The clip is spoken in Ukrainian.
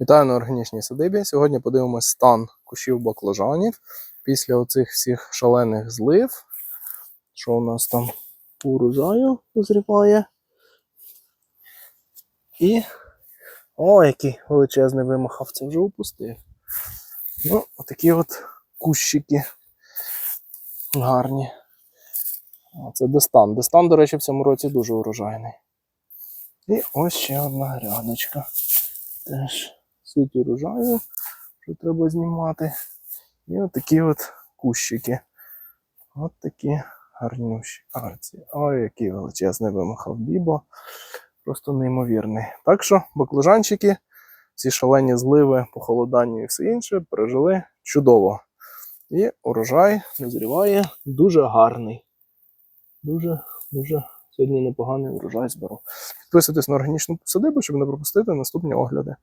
Вітаю на органічній садибі. Сьогодні подивимось стан кущів баклажанів після оцих всіх шалених злив. Що у нас там урожаю дозріває. І. О, який величезний вимахав, це вже упустив. Ну, отакі от кущики гарні. Це Дестан. Дестан, до речі, в цьому році дуже урожайний. І ось ще одна грядочка. Теж суть урожаю, що треба знімати. І от такі от кущики. От такі гарнющі. Ой, який величезний вимахав бібо. Просто неймовірний. Так що баклажанчики, ці шалені зливи, похолодання і все інше пережили чудово. І урожай назріває дуже гарний. Дуже, дуже сьогодні непоганий урожай зберу. Підписуйтесь на органічну садибу, щоб не пропустити наступні огляди.